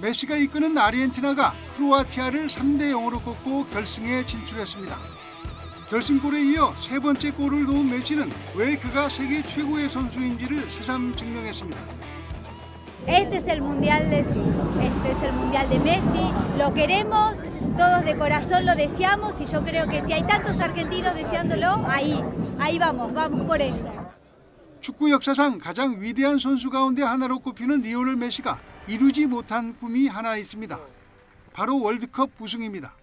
메시가 이끄는 아르헨티나가 크로아티아를 3대 0으로 꺾고 결승에 진출했습니다. 결승골에 이어 세 번째 골을 넣은 메시는 왜 그가 세계 최고의 선수인지를 새삼 증명했습니다. Este es el mundial de este es el mundial de Messi, lo queremos, todos de corazón lo deseamos y yo creo que si hay tantos argentinos deseándolo, ahí, ahí vamos, vamos por eso. 축구 역사상 가장 위대한 선수 가운데 하나로 꼽히는 리오넬 메시가 이루지 못한 꿈이 하나 있습니다. 바로 월드컵 우승입니다.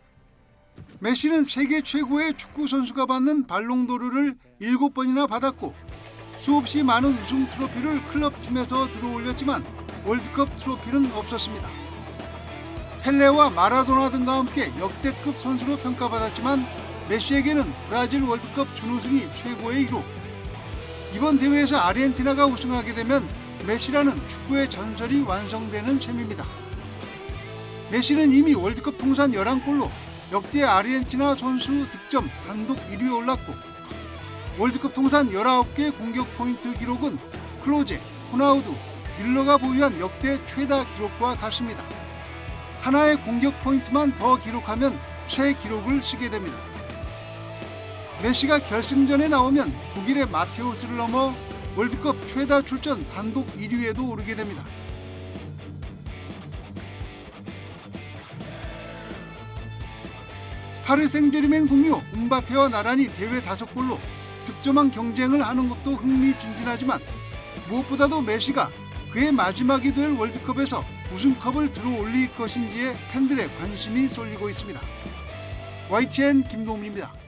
메시는 세계 최고의 축구 선수가 받는 발롱도르를 7번이나 받았고 수없이 많은 우승 트로피를 클럽 팀에서 들어올렸지만 월드컵 트로피는 없었습니다. 펠레와 마라도나 등과 함께 역대급 선수로 평가받았지만 메시에게는 브라질 월드컵 준우승이 최고의 기록. 이번 대회에서 아르헨티나가 우승하게 되면 메시라는 축구의 전설이 완성되는 셈입니다. 메시는 이미 월드컵 통산 11골로 역대 아르헨티나 선수 득점 단독 1위에 올랐고 월드컵 통산 19개 공격 포인트 기록은 클로제, 호나우두, 뮬러가 보유한 역대 최다 기록과 같습니다. 하나의 공격 포인트만 더 기록하면 새 기록을 쓰게 됩니다. 메시가 결승전에 나오면 독일의 마테우스를 넘어 월드컵 최다 출전 단독 1위에도 오르게 됩니다. 파리 생제르맹 동료 음바페와 나란히 대회 다섯 골로 득점왕 경쟁을 하는 것도 흥미진진하지만 무엇보다도 메시가 그의 마지막이 될 월드컵에서 우승컵을 들어올릴 것인지에 팬들의 관심이 쏠리고 있습니다. YTN 김동민입니다.